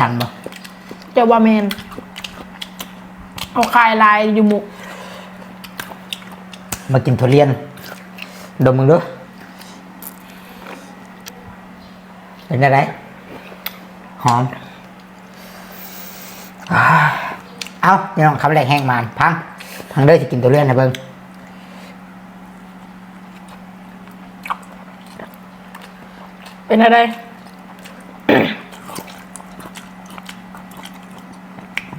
ฉันบ่เจ้าว่าแมนเอาคายลายอยู่หมุกมากินทุเรียน ดมมึงดูเป็นอะไรหอมอ่าเอาพี่น้องคำแรกแห้งมานพังพังเด้อจะกินทุเรียนนะเบิ้งเป็นอะไร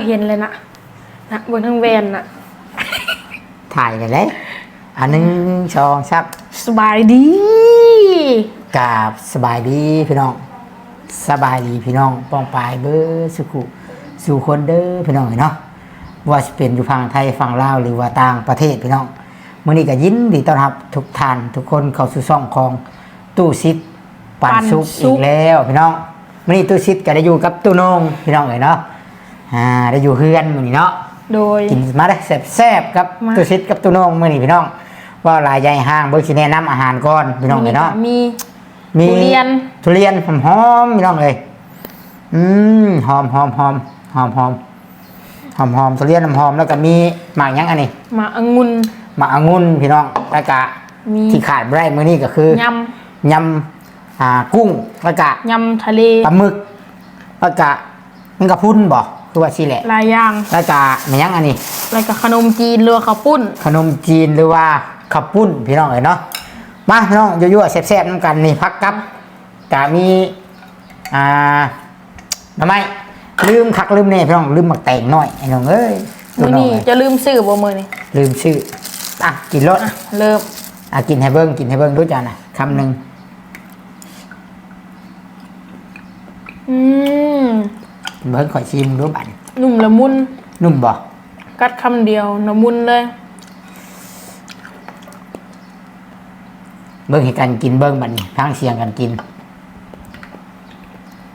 เอาเห็นเลยนะนะบนทั้งแวนน่ะ ถ่ายกันเลยอันหนึ่งสองสามสบายดีกราบสบายดีพี่น้อง สบายดีพี่น้องป้องปลายเบอร์สุขุสู่คนเด้อพี่น้องเนาะว่าจะเป็นอยู่ฝั่งไทยฝั่งลาวหรือว่าต่างประเทศพี่น้องมื้อนี้ก็ยินดีต้อนรับทุกท่านทุกคนเข้าสู่ช่องของตู้ซิดปันปันสุกสุอีกกแล้วพี่น้องมื้อนี้ตู้ซิดก็ได้อยู่กับตู้นงพี่น้องเลยเนาะ อ่าได้อยู่เฮือนมื้อนี้เนาะโดย กินมาได้แซ่บๆกับมาตู้ซิดกับตู้นงมื้อนี้พี่น้องว่าหลายใหญ่ห้างเบิ่งสิแนะนำอาหารก่อนพี่น้องเลยเนาะ มี มีทุเรียน ทุเรียนหอมหอมๆพี่น้องเลยอืมหอมหอมหอมหอมหอมหอมหอมทุเรียนหอมหอมแล้วก็มีหมากหยังอันนี้หมาองุ่นหมากองุ่นพี่น้องแล้วก็มีที่ขาดไม่ได้มื้อนี้ก็คือยยำอ่ากุ้งแล้วก็ำยำทะเลปลาหมึกแล้วก็มันกระพุ้นบ่ คือว่าสิแหละหลายอย่างแล้วก็หมหยังอันนี้ แล้วก็ขนมจีนเรือข้าวปุ้น ขนมจีนหรือว่าข้าวปุ้นพี่น้องเอ๋ยเนาะมาพี่น้องยั่วๆแซ่บๆน้ำกันนี่พักกับกะมีอ่าทำไมลืมคักลืมเนี่ยพี่น้องลืมหมักแตงหน่อยไอ้น้องเอ้ยตัมื้วอน้องนี้เอ้ยจะลืมซื้อบ่มื้อนี้ลืมชื่ออะกินรสอะเริ่มอะกินให้เบิ้งกินให้เบิ้งรู้จักนะคำหนึ่งอืม เบิ้งข่อยชิมรู้บันนุ่มละมุน นุ่มบ่กัดคำเดียวละมุนเลย เบิ้งให้กันกินเบิ้งบัดนพังเสียงกันกิน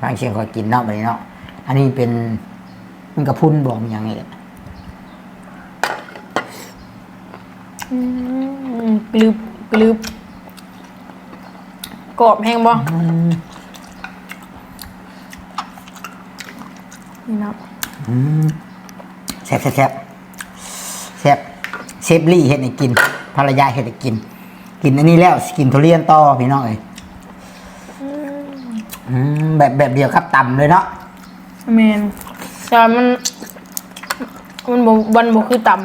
พังเสียงข่อยกินเนาะบัดนี้เนาะอันนี้เป็นมันกระพุ้นบ่มันหยังไงแหละอืมกลึบกลึบกรอบแห้งบ่ นี่นะอืมแซ่บแซ่บแซ่บแซ่บเชฟลี่เฮ็ดให้กิน ภรรยาเฮ็ดให้กิน กินอันนี้แล้วสิกินทุเรียนต่อพี่น้องเอ้ยอืมแบบแบบเดียวครับต่ำเลยเนาะแมนแต่มัน มันบ่มันบ่คือต่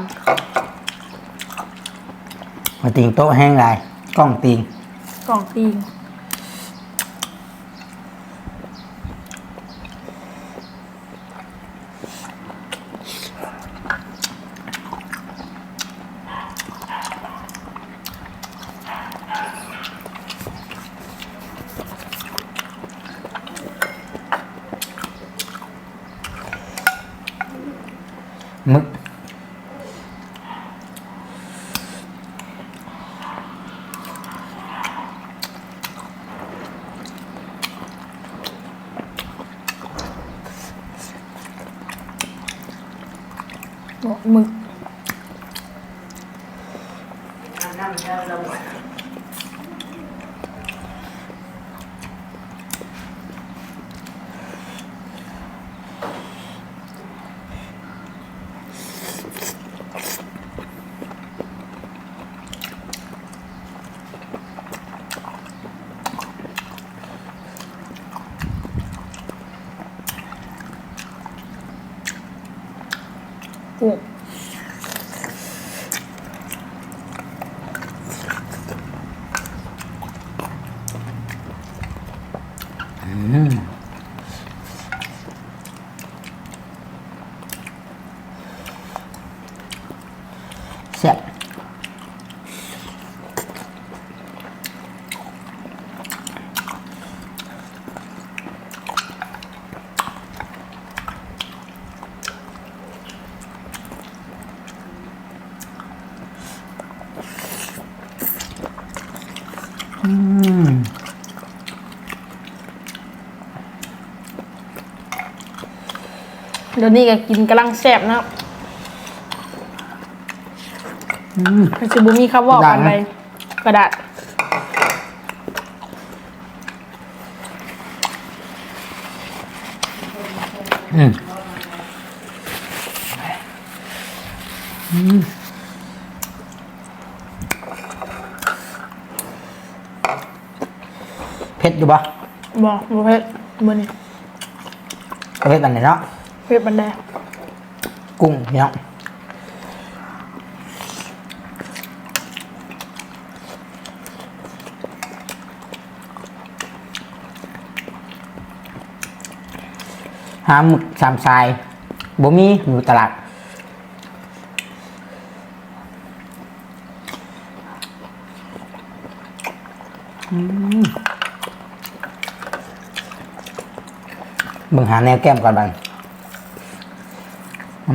มาติงโต๊ะแห้งไรกล้องติงำกล่องตีง มึ เดี๋ยวนี้ก็กินกำลังแซ่บนะมันจะบุมีคำว่ากันไปกระดาษ ผ็ดอยู่ปะบอกบอกเพชรมือนี่เอาเผ็ดอันไหนเนาะเพชรบันไดกุ้งพี่น้องหาหมึกสามทรายบ่มีอยู่ตลาดึงหาแนวแก้มก่อนบัง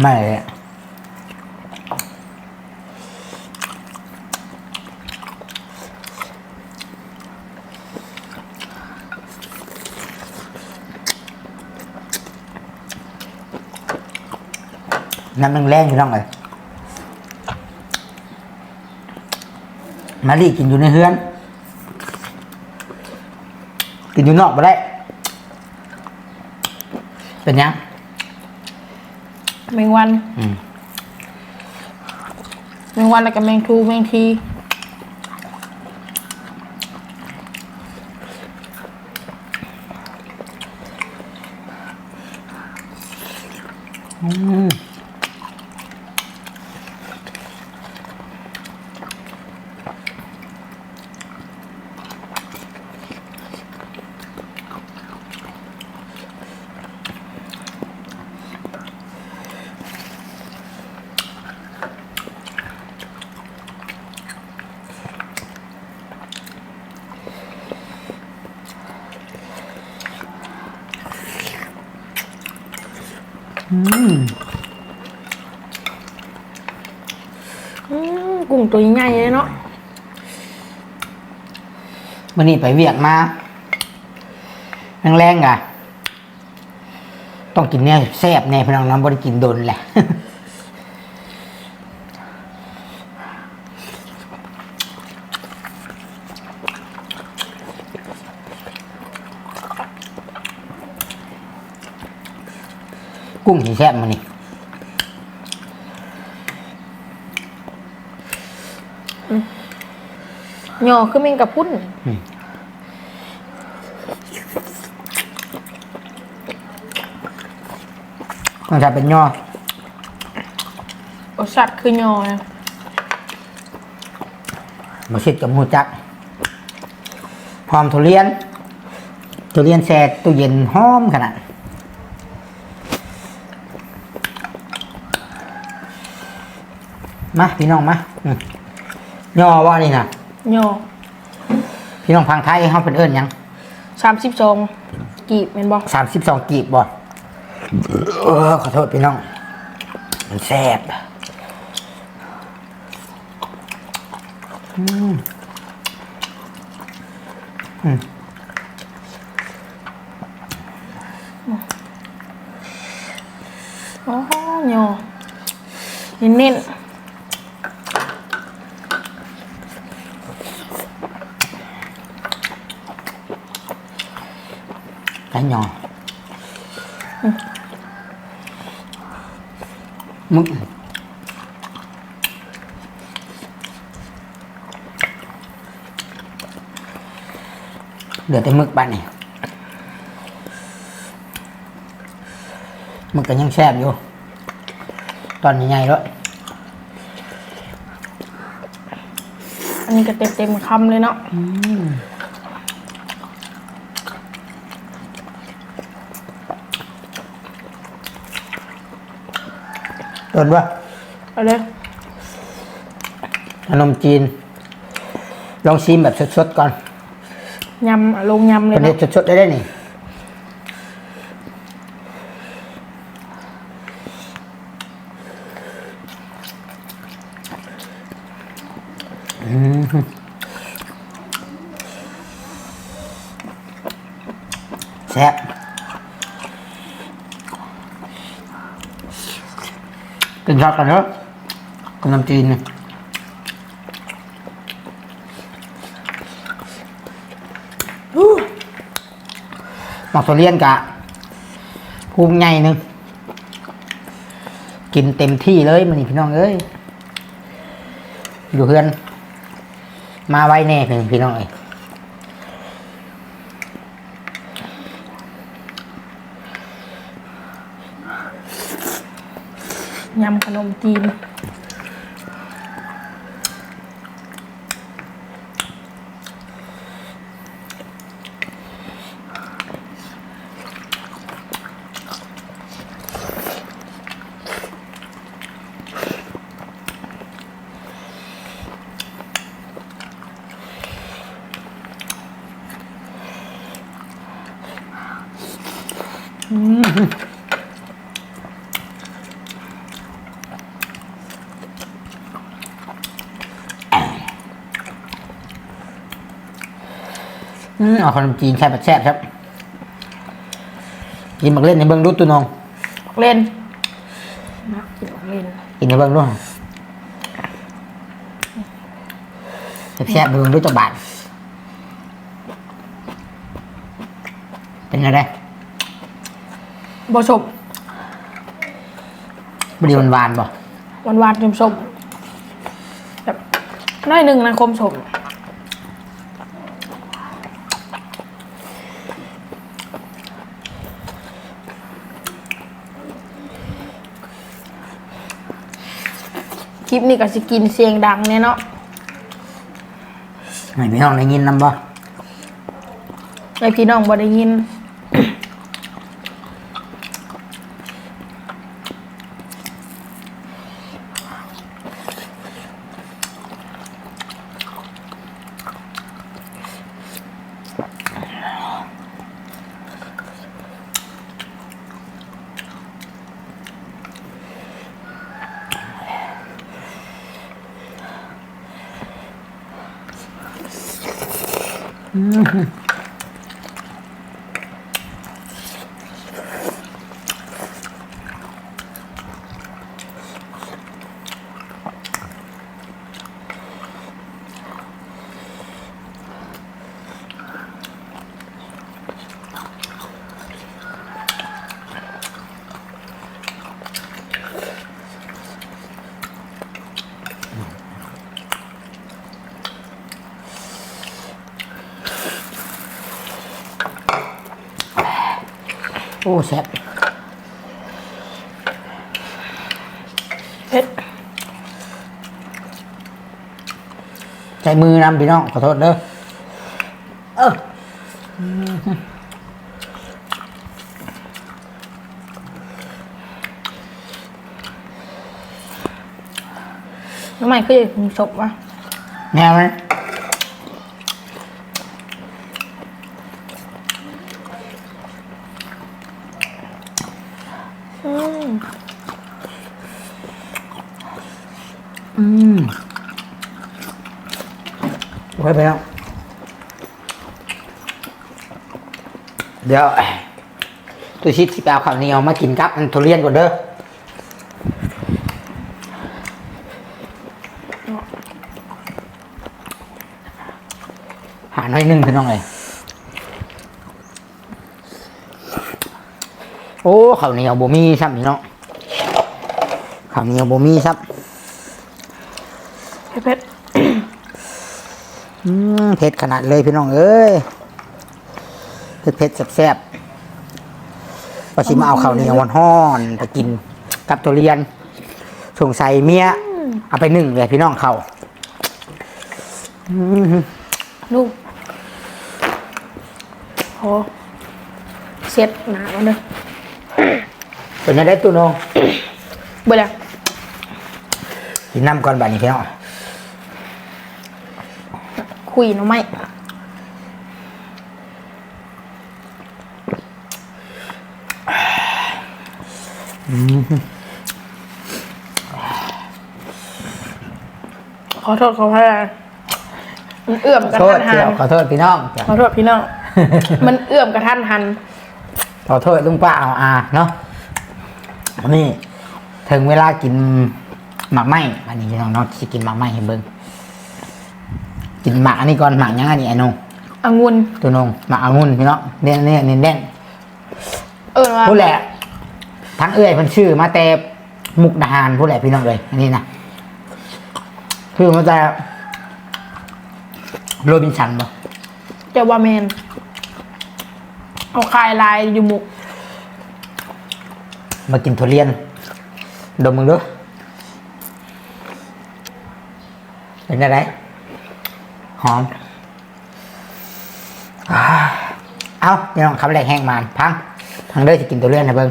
ไม่เลยน้ำมันแรงพี่น้องเลยมารีกินอยู่ในเฮือน กินอยู่นอกไปได้ เป็นยังแมงวันอืม แมงวันแล้วก็แมงทูแมงที กุ้งตัวใหญ่เลยเนาะวันนี้ไปเวียดมาแรงๆอะ ต้องกินเนี่ยแซ่บแน่พี่น้องน้ำบริกินโดนแหละ แซ่บมานี่หย่อคือแมงกะพรุ้นต้องใช้เป็นย่อรสชาติคือหย่อนะมาชิดกับหมูจักหอมทุเรียน ทุเรียนแช่ตู้เย็นหอมขนาด มาพี่น้องมาอืมย่อว่านี่นะหย่อพี่น้องพังไทยเขาเป็นเอิญยังสามสิบสองกีบเป็นบอกสามสิบสองกีบบ่เออขอโทษพี่น้อง มันแซ่บอืมอืมอ๋อหย่อเน้น cái nhỏ mức được cái mức bạn này mức cái nhân xem vô toàn như nhầy đó ๆอันนี้ก็เต็มเต็มๆคำเลยเนาะ đồn quá เอาเลยขนมจีน ลองชิมแบบสดๆก่อน ยำเอาลงยำเลเป็ยนเด็เนาะดสดๆได้ได้นี่ นช็อตกันเนอะกับน้ำจีนเนี่ยหมักตัวเลียนกะภูมิใหญ่หนึ่งกินเต็มที่เลยมันนี่พี่น้องเอ้ยอยู่เพื่อน มาไว้แน่เพื่อนพี่น้องเอ้ย ยำขนมจีนอืม เอาขนมจีนแซ่บแซ่บครับกินหมักเล่นในเบิ้งดูตัวน้องเล่นนะกินของเล่นกินในเบิ้งด้วยแซ่บๆในเบิ้งดูจักบาทเป็นไงได้บสมบดีหวานๆบ่หวานหวานๆสมๆแบบน้อยหนึ่งนะคมสม ลิปนี้ก็สิกินเสียงดังเนี่ยเนาะให้พี่น้องได้ยินนำบ่ไอพี่น้องบ่ได้ยิน Mm-hmm. โอ้แซ่บเผ็ดใจมือนำพี่น้อง ขอโทษเด้อเออน้องใหม่คืออยากศพวะแน่ไหม อืมอืมไว้ไปแล้วเดี๋ยวตัวชิดสิไปเอาข้าวเหนียวมากินกับอันทุเรียนก่อนเด้อหาหน่อยหนึงพี่น้องเลย โอ้ข้าวเหนียวบ่มีซ้ำพี่น้องข้าวเหนียวบ่มีซ้ำเผ็ดเผ็ดอืมเผ็ดขนาดเลยพี่น้องเอ้ยเผ็ดเผ็ดๆแซ่บๆว่าสิมาเอาข้าวเหนียวห้อนๆไปกินกับตัวเรียนสงสัยเมียเอาไปหนึ่งเลยพี่น้องเขาอืมลูกโหเช็ดหนาแล้ว เนอะเป็นยังได้ตัวน้องเบื่อแล้วกินน้ำก่อนบัดนี้พี่น้องคุยหน้องไม่ขอโทษขอพระมันเอื้อมขกอระโทษทันหัเดี๋ยวนขอโทษพี่น้องขอโทษพี่น้อง มันเอื้อมกระทันหันขอโทษลุงป้าเอาอาเนาะ นี่ถึงเวลากินหมากไหมอันนี้พี่น้องเนาะสิกินหมากไหมให้เบิ่งกินหมากอันนี้ก่อนหมากยังอันนี้ไอ้นงองุ่นตัวนงหมากองุ่นพี่น้องเนี่ยเนี่ยเน้นแน่นเออว่าพูดแหละทั้งเอื้อยเพิ่นชื่อมาแต่มุกดาหารพูดแหละพี่น้องเลยอันนี้นะคือมาแต่โรบินสันบ่เจ้าว่าแมนเอาคายลายอยู่หมุก มากินทุเรียน ดมมึงดูเป็นอะไงหอมอ่าเอาพี่น้องคำแรกแห้งมานพังพังเด้อจะกินทุเรียนนะเบิ่ง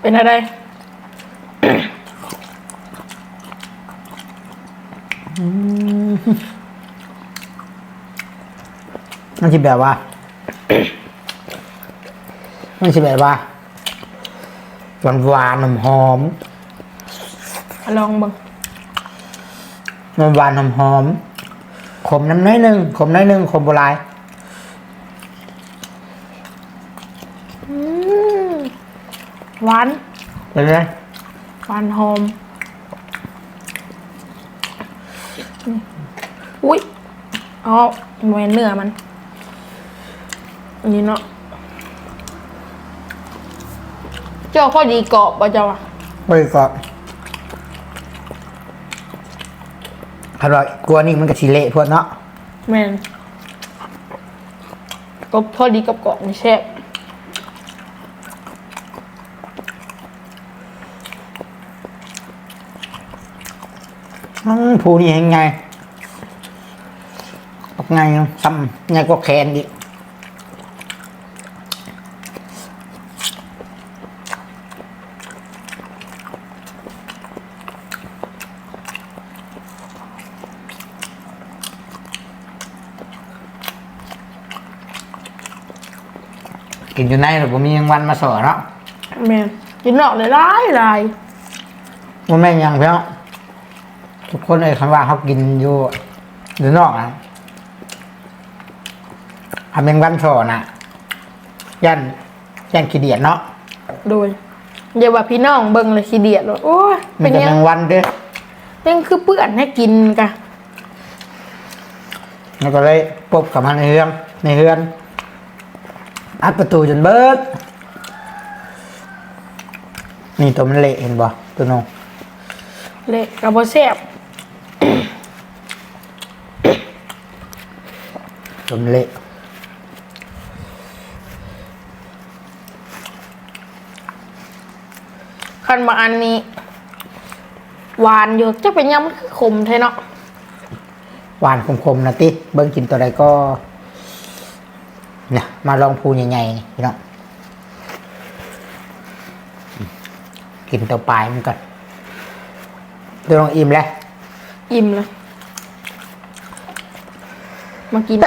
เป็นอะไรมันจะแบบว่า มันจะแบบว่าหวานหวานๆหอมลองเบังๆมันหวานหอมหอมๆขมน้ำน้อยหนึ่งขมน้อยหนึ่งขมโบรายอืมหวานเป็นไงหวานหอมอืมอุ้ยอ๋อแหวนเนื้อมันอันนี้เนาะ เจ้าข้อดีเกาะป่ะเจ้าอะไปก่อนคันว่ากลัวนี่มันก็สิเละพวกเนาะแมนก็พอดีกับเกาะนี่แซ่บอืมผูนี่ยังไงบอกไงซ้ำไงก็แคนดิ กินอยู่ในหรือผมมียังวันมาสอนเนาะแมนกินนอกเลยหลายหลายว่าแม่นยังเพี้ยทุกคนเลยคำว่าเขากินอยู่อยู่นอกนะทำเป็นวันสอนอะยันยันขี้เดียดเนาะโดยอย่าว่าพี่น้องเบิ่งเลยขี้เดียดเลยโอ้ยมัเป็นนจะยัแมงงวันเด้วยยังคือเปื้อนให้กินกะแล้วก็เลยปบกับมันในเรือนในเรือน อัดประตูจนเบิด นี่ตัวมันเละเห็นบ่ตัวน้องเละกระบอแซ่บตัวมันเละคันมาอันนี้ หวานอยู่จะเป็นยังมันคือขมแท้เนาะหวานคมๆนะติ เบิ้งกินตัวใดก็ เนี่ยมาลองพูใหญ่ๆนี่พี่น้องกินตัวปลายมันก่อนตัวลองอิ่มแล้วอิ่มเลยมากิน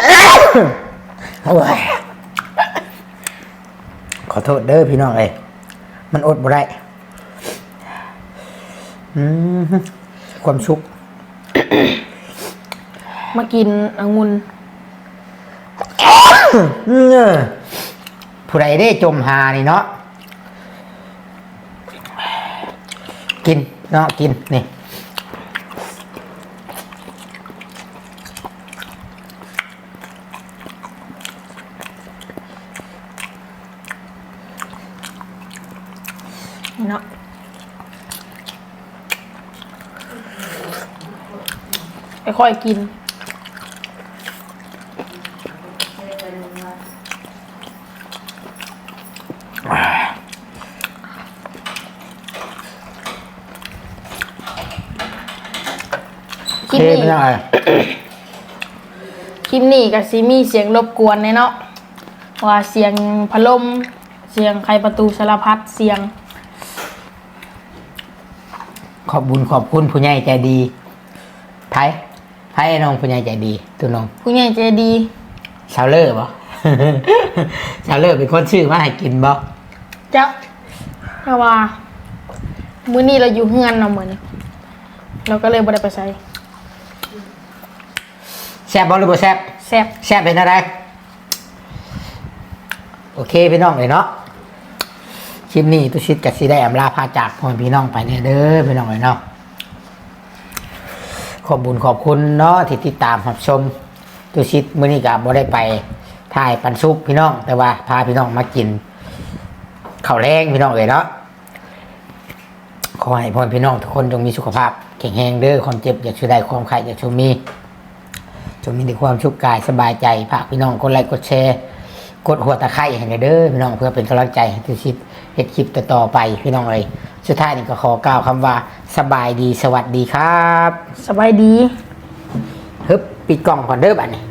โอ้ยขอโทษเด้อพี่น้องเอ้ยมันอดบ่ได้อืมความสุข มากินองุ่นเออ ผู้ใดได้จมหานี่เนาะกินเนาะกินนี่เนาะไปค่อยกิน เคคลิปนี้ไม่ต้องอะไรคลิปนี้ก็สิมีเสียงรบกวนแน่เนาะว่าเสียงพัดลม เสียงไขประตูสารพัดเสียง ขอบบุญขอบคุณผู้ใหญ่ใจดีไพ่ไพ่น้องผู้ใหญ่ใจดี ตัวน้องผู้ใหญ่ใจดีชาวเลอร์บ่ชาวเลอร์เป็นคนชื่อมาให้กินบ่เจ้าเพราะว่ามื้อนี้เราอยู่เฮือนเนาะมื้อนี้เราก็เลยบ่ได้ไปใส่ แซ่บบ่หรือบ่แซ่บแซ่บแซ่บเป็นอะไรโอเคพี่น้องเลยเนาะคลิปนี้ตุชิตกับซีได้อำลาพาจากพ่อแม่พี่น้องไปเนี่ยเด้อพี่น้องเลยเนาะขอบบุญขอบคุณเนาะที่ติดตามรับชมตุชิตมื้อนี้กับบ่ได้ไปถ่ายปันสุกพี่น้อง แต่ว่าพาพี่น้องมากินข้าวแรงพี่น้องเลยเนาะขอให้พ่อแม่พี่น้องทุกคนจงมีสุขภาพแข็งแรงเด้อความเจ็บอย่าช่วยได้ความไข้อย่าช่วยมี จงมีแต่ความชุกกายสบายใจฝากพี่น้องกดไลค์กดแชร์ กดหัวตะไคร้ให้หน่อยเด้อพี่น้องเพื่อเป็นกำลังใจให้ทุกชิปเห็ดคลิปต่อไปพี่น้องเลยสุดท้ายนี่ก็ขอกล่าวคำว่าสบายดีสวัสดีครับ สบายดีฮึบปิดกล่องก่อนเด้อบัดนี้